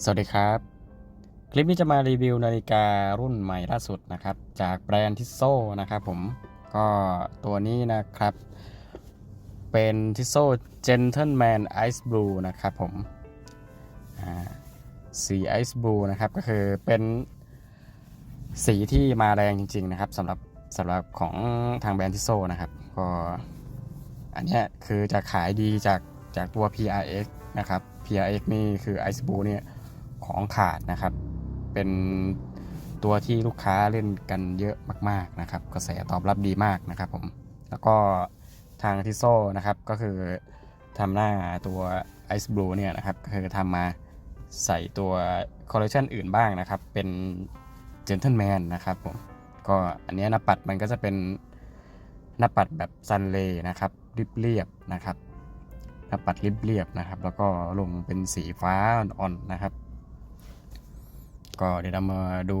สวัสดีครับ คลิปนี้จะมารีวิวนาฬิการุ่นใหม่ล่าสุดนะครับ จากแบรนด์ทิโซนะครับผมก็ตัวนี้นะครับ เป็นทิโซ Gentleman Ice Blue นะครับผมสี Ice Blue นะครับก็คือเป็นสีที่มาแรงจริง ๆ นะครับสำหรับสำหรับของทางแบรนด์ทิโซนะครับก็อันนี้คือจะขายดีจากจากตัว PRX นะครับ PRX นี่คือ Ice Blue เนี่ย ของขาดนะครับ เป็นตัวที่ลูกค้าเล่นกันเยอะมาก ๆนะครับ กระแสตอบรับดีมากนะครับผม แล้วก็ทางทิโซนะครับก็คือทำหน้าตัว Ice Blue เนี่ยนะครับก็คือทำมาใส่ตัวคอลเลคชันอื่นบ้างนะครับ เป็น Gentleman นะครับผม ก็อันนี้หน้าปัดมันก็จะเป็นหน้าปัดแบบซันเลนะครับเรียบๆนะครับหน้าปัดเรียบๆนะครับ แล้วก็ลงเป็นสีฟ้าอ่อนๆนะครับ ก็เดี๋ยวเรามาดู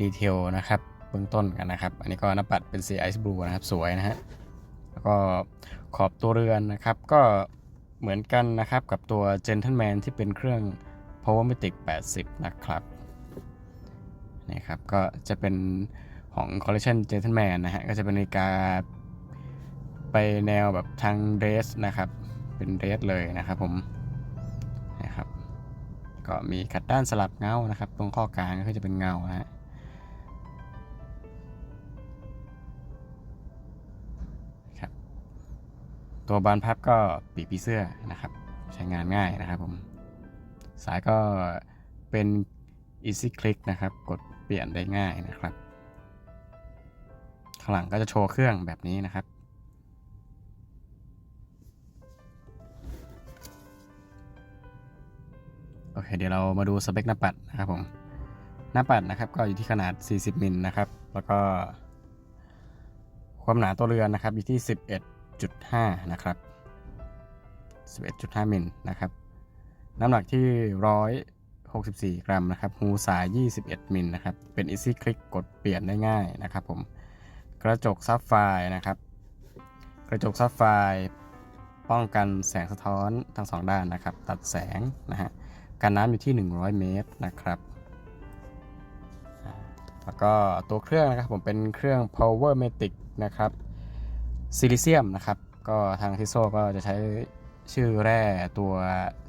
ดีเทลนะครับเบื้องต้นกันนะครับ อันนี้ก็หน้าปัดเป็นสีไอซ์บลูนะครับสวยนะฮะแล้วก็ขอบตัวเรือนนะครับ ก็เหมือนกันนะครับกับตัว Gentleman ที่เป็นเครื่อง Powermatic 80 นะครับนี่ครับก็จะเป็นของ Collection Gentleman นะฮะก็จะเป็นนาฬิกาไปแนวแบบทางเดรสนะครับ เป็นเดรสเลยนะครับผมนะครับ ก็มีขัดด้านสลับเงานะครับ ตรงข้อกลางก็จะเป็นเงาฮะครับ ตัวบานพับก็ปีกผีเสื้อนะครับ ใช้งานง่ายนะครับผม สายก็เป็น easy click นะครับ กดเปลี่ยนได้ง่ายนะครับ ข้างหลังก็จะโชว์เครื่องแบบนี้นะครับ เคเดี๋ยวเรามาดูสเปคหน้าปัดนะครับผมหน้าปัดนะครับก็อยู่ที่ขนาด 40มิลนะครับแล้วก็ ความหนาตัวเรือนนะครับอยู่ที่ 11.5 นะครับ 11.5มิลนะครับน้ำหนักที่ 164 กรัมนะครับหูสาย 21 มิลนะครับเป็น easy click กดเปลี่ยนได้ง่ายนะครับผมกระจกซับไฟร์นะครับ กระจกซับไฟร์ป้องกันแสงสะท้อนทั้งสองด้านนะครับ ตัดแสงนะฮะ กันน้ำอยู่ที่ 100 เมตรนะครับแล้วก็ตัวเครื่องนะครับผมเป็นเครื่อง Power Matic นะครับซิลิเซียมนะครับ ก็ทางทิโซก็จะใช้ชื่อแร่ตัว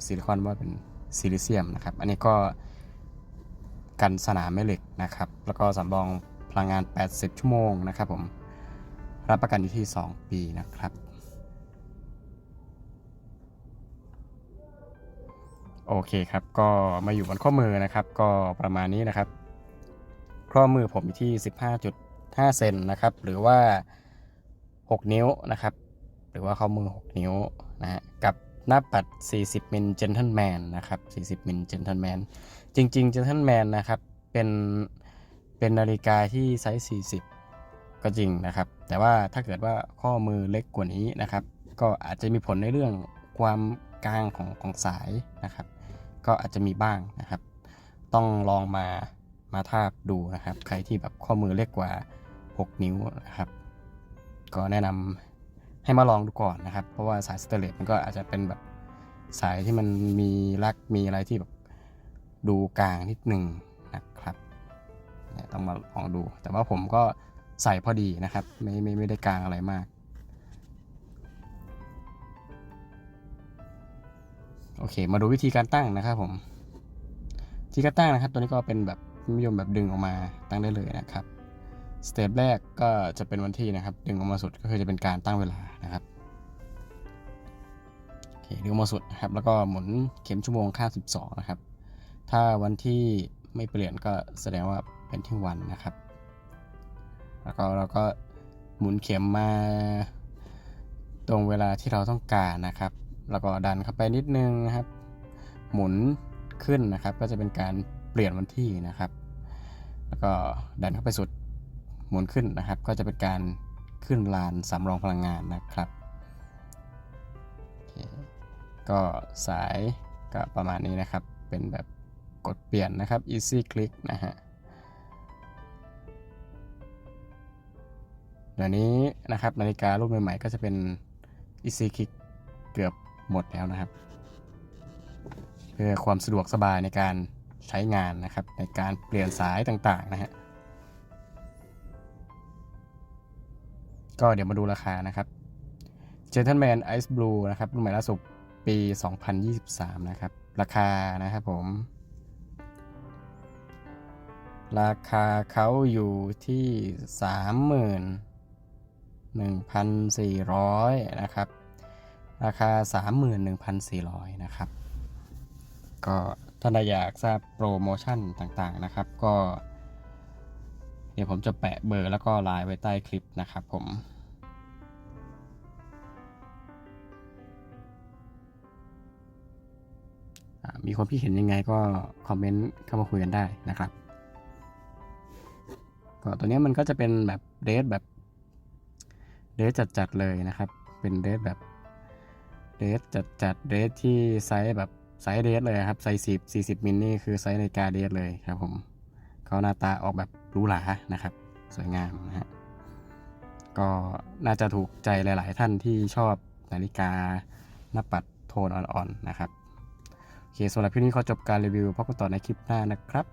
ซิลิคอนว่าเป็นซิลิเซียมนะครับ อันนี้ก็กันสนามแม่เหล็กนะครับ แล้วก็สำรองพลังงาน 80 ชั่วโมงนะครับผม รับประกันอยู่ที่ 2 ปีนะครับ โอเคครับ ก็มาอยู่บนข้อมือนะครับ ก็ประมาณนี้นะครับ ข้อมือผมที่ 15.5 เซนนะครับ หรือว่า 6 นิ้วนะครับ หรือว่าข้อมือ 6 นิ้วนะฮะกับหน้าปัด 40มิล Gentleman นะครับ 40มิล Gentleman จริงๆ Gentleman นะครับเป็นเป็นนาฬิกาที่ไซส์ 40 ก็จริงนะครับ แต่ว่าถ้าเกิดว่าข้อมือเล็กกว่านี้นะครับ ก็อาจจะมีผลในเรื่องความกลางของของสายนะครับ ก็อาจจะมีบ้างนะครับ ต้องลองมามาทาบดูนะครับ ใครที่แบบข้อมือเล็กกว่า 6 นิ้วนะครับ ก็แนะนำให้มาลองดูก่อนนะครับ เพราะว่าสายสเตเลสมันก็อาจจะเป็นแบบสายที่มันมีลักมีอะไรที่แบบดูกลางนิดหนึ่งนะครับต้องมาลองดู แต่ว่าผมก็ใส่พอดีนะครับ ไม่ไม่ไม่ได้กลางอะไรมาก โอเค มาดูวิธีการตั้งนะครับผมวิธีการตั้งนะครับ ตัวนี้ก็เป็นแบบนิยมแบบดึงออกมาตั้งได้เลยนะครับสเต็ปแรกก็จะเป็นวันที่นะครับ ดึงออกมาสุดก็คือจะเป็นการตั้งเวลานะครับโอเคดึงออกมาสุดนะครับ แล้วก็หมุนเข็มชั่วโมงข้า12 นะครับ ถ้าวันที่ไม่เปลี่ยนก็แสดงว่าเป็นที่วันนะครับ แล้วก็เราก็หมุนเข็มมาตรงเวลาที่เราต้องการนะครับ แล้วก็ดันเข้าไปนิดนึงนะครับ หมุนขึ้นนะครับ ก็จะเป็นการเปลี่ยนวันที่นะครับ แล้วก็ดันเข้าไปสุดหมุนขึ้นนะครับ ก็จะเป็นการขึ้นลานสำรองพลังงานนะครับก็สายก็ประมาณนี้นะครับ เป็นแบบกดเปลี่ยนนะครับ easy click นะฮะเดี๋ยวนี้นะครับนาฬิการุ่นใหม่ๆก็จะเป็น easy click เกือบ หมดแล้วนะครับ เพื่อความสะดวกสบายในการใช้งานนะครับ ในการเปลี่ยนสายต่างๆนะฮะก็เดี๋ยวมาดูราคานะครับ Gentleman Ice Blue นะครับรุ่นใหม่ล่าสุดปี 2023 นะครับ ราคานะครับผม ราคาเขาอยู่ที่ 31,400 นะครับ ราคา 31,400 นะครับ ก็ท่านอยากทราบโปรโมชั่นต่างๆนะครับ ก็เดี๋ยวผมจะแปะเบอร์แล้วก็ไลน์ไว้ใต้คลิปนะครับผมมีความคิดเห็นยังไงก็คอมเมนต์เข้ามาคุยกันได้นะครับก็ตัวเนี้ยมันก็จะเป็นแบบเดทแบบเดทจัดๆเลยนะครับ เป็นเดทแบบ เดทจัดๆเดทที่ไซส์แบบไซส์เดทเลยครับไซส์สิบสี่สิบมิลนี่คือไซส์ในาฬิกาเดทเลยครับผมก็หน้าตาออกแบบหรูหรานะครับ สวยงามนะฮะก็น่าจะถูกใจหลาย ๆ ท่านที่ชอบนาฬิกาหน้าปัดโทนอ่อน ๆ นะครับ โอเคสำหรับคลิปนี้ขอจบการรีวิวพบกันต่อในคลิปหน้านะครับ